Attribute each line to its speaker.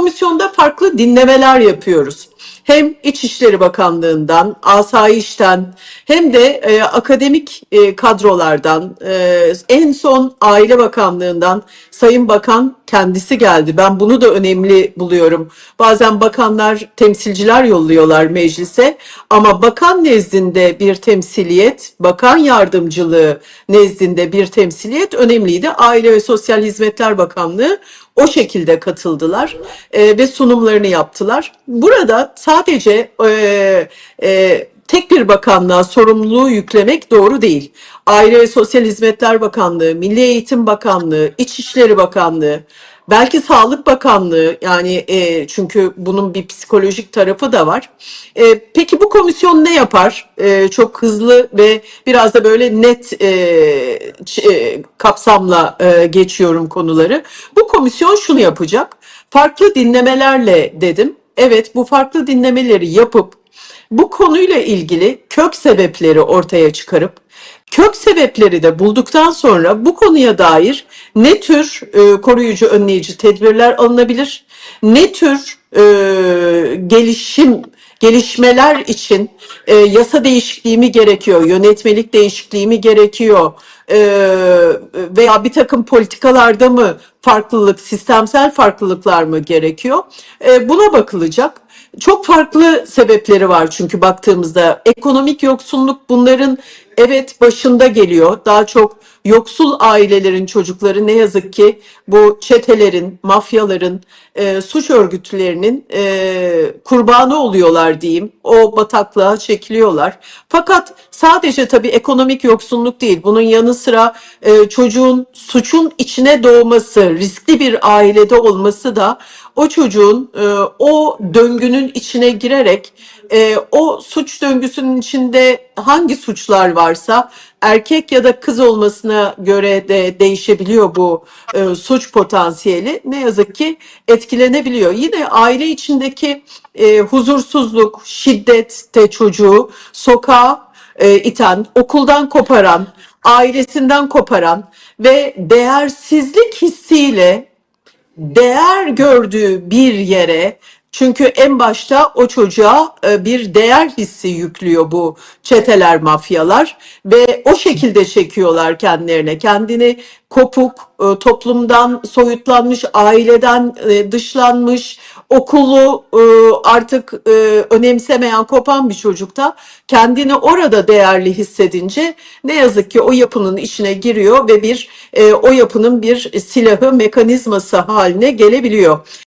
Speaker 1: komisyonda farklı dinlemeler yapıyoruz. Hem İçişleri Bakanlığı'ndan, Asayiş'ten hem de e, akademik e, kadrolardan, e, en son Aile Bakanlığı'ndan Sayın Bakan kendisi geldi. Ben bunu da önemli buluyorum. Bazen bakanlar temsilciler yolluyorlar meclise ama bakan nezdinde bir temsiliyet, bakan yardımcılığı nezdinde bir temsiliyet önemliydi. Aile ve Sosyal Hizmetler Bakanlığı o şekilde katıldılar e, ve sunumlarını yaptılar. Burada sadece e, e, tek bir bakanlığa sorumluluğu yüklemek doğru değil. Aile Sosyal Hizmetler Bakanlığı, Milli Eğitim Bakanlığı, İçişleri Bakanlığı, belki Sağlık Bakanlığı yani e, çünkü bunun bir psikolojik tarafı da var. E, peki bu komisyon ne yapar? E, çok hızlı ve biraz da böyle net e, e, kapsamla e, geçiyorum konuları. Bu komisyon şunu yapacak. Farklı dinlemelerle dedim. Evet bu farklı dinlemeleri yapıp bu konuyla ilgili kök sebepleri ortaya çıkarıp kök sebepleri de bulduktan sonra bu konuya dair ne tür e, koruyucu önleyici tedbirler alınabilir, ne tür e, gelişim gelişmeler için e, yasa değişikliği mi gerekiyor, yönetmelik değişikliği mi gerekiyor veya bir takım politikalarda mı farklılık, sistemsel farklılıklar mı gerekiyor? E, buna bakılacak. Çok farklı sebepleri var çünkü baktığımızda ekonomik yoksulluk bunların evet başında geliyor. Daha çok yoksul ailelerin çocukları ne yazık ki bu çetelerin, mafyaların, e, suç örgütlerinin e, kurbanı oluyorlar diyeyim. O bataklığa çekiliyorlar. Fakat sadece tabii ekonomik yoksulluk değil. Bunun yanı sıra e, çocuğun suçun içine doğması, riskli bir ailede olması da o çocuğun e, o döngünün içine girerek e, o suç döngüsünün içinde hangi suçlar varsa erkek ya da kız olmasına göre de değişebiliyor bu e, suç potansiyeli. Ne yazık ki etkilenebiliyor. Yine aile içindeki e, huzursuzluk, şiddette çocuğu sokağa e, iten, okuldan koparan, ailesinden koparan ve değersizlik hissiyle değer gördüğü bir yere çünkü en başta o çocuğa e, bir değer hissi yüklüyor bu çeteler, mafyalar ve o şekilde çekiyorlar kendilerine. Kendini kopuk, e, toplumdan soyutlanmış, aileden e, dışlanmış, okulu artık önemsemeyen, kopan bir çocukta kendini orada değerli hissedince ne yazık ki o yapının içine giriyor ve bir o yapının bir silahı, mekanizması haline gelebiliyor.